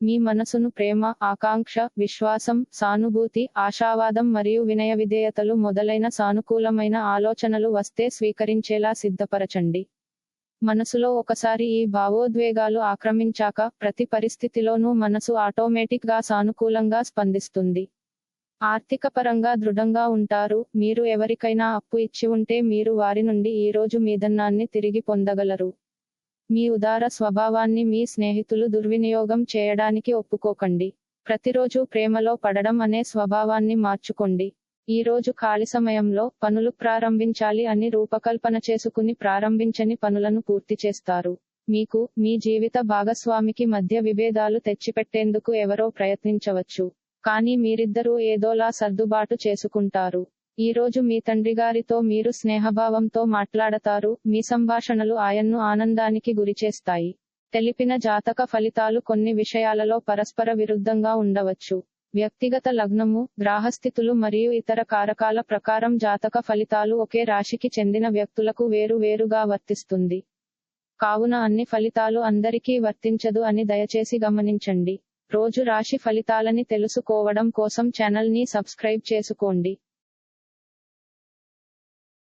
మీ మనసును ప్రేమ ఆకాంక్ష విశ్వాసం సానుభూతి ఆశావాదం మరియు వినయ విధేయతలు మొదలైన సానుకూలమైన ఆలోచనలు వస్తే స్వీకరించేలా సిద్ధపరచండి. మనసులో ఒకసారి ఈ భావోద్వేగాలు ఆక్రమించాక ప్రతి పరిస్థితిలోనూ మనసు ఆటోమేటిక్గా సానుకూలంగా స్పందిస్తుంది. ఆర్థిక పరంగా దృఢంగా ఉంటారు మీరు ఎవరికైనా అప్పు ఇచ్చి ఉంటే మీరు వారి నుండి ఈ రోజు మీదన్నాన్ని తిరిగి పొందగలరు. మీ ఉదార స్వభావాన్ని మీ స్నేహితులు దుర్వినియోగం చేయడానికి ఒప్పుకోకండి. ప్రతిరోజు ప్రేమలో పడడం అనే స్వభావాన్ని మార్చుకోండి. ఈ రోజు ఖాళీ సమయంలో పనులు ప్రారంభించాలి అని రూపకల్పన చేసుకుని ప్రారంభించని పనులను పూర్తి చేస్తారు. మీకు మీ జీవిత భాగస్వామికి మధ్య విభేదాలు తెచ్చిపెట్టేందుకు ఎవరో ప్రయత్నించవచ్చు. కానీ మీరిద్దరూ ఏదోలా సర్దుబాటు చేసుకుంటారు. ఈ రోజు మీ తండ్రి గారితో మీరు స్నేహభావంతో మాట్లాడతారు మీ సంభాషణలు ఆయన్ను ఆనందానికి గురిచేస్తాయి. తెలిపిన జాతక ఫలితాలు కొన్ని విషయాలలో పరస్పర విరుద్ధంగా ఉండవచ్చు. వ్యక్తిగత లగ్నము గ్రాహస్థితులు మరియు ఇతర కారకాల ప్రకారం జాతక ఫలితాలు ఒకే రాశికి చెందిన వ్యక్తులకు వేరు వేరుగా వర్తిస్తుంది. కావున అన్ని ఫలితాలు అందరికీ వర్తించదు అని దయచేసి గమనించండి. రోజు రాశి ఫలితాలని తెలుసుకోవడం కోసం ఛానల్ని సబ్స్క్రైబ్ చేసుకోండి.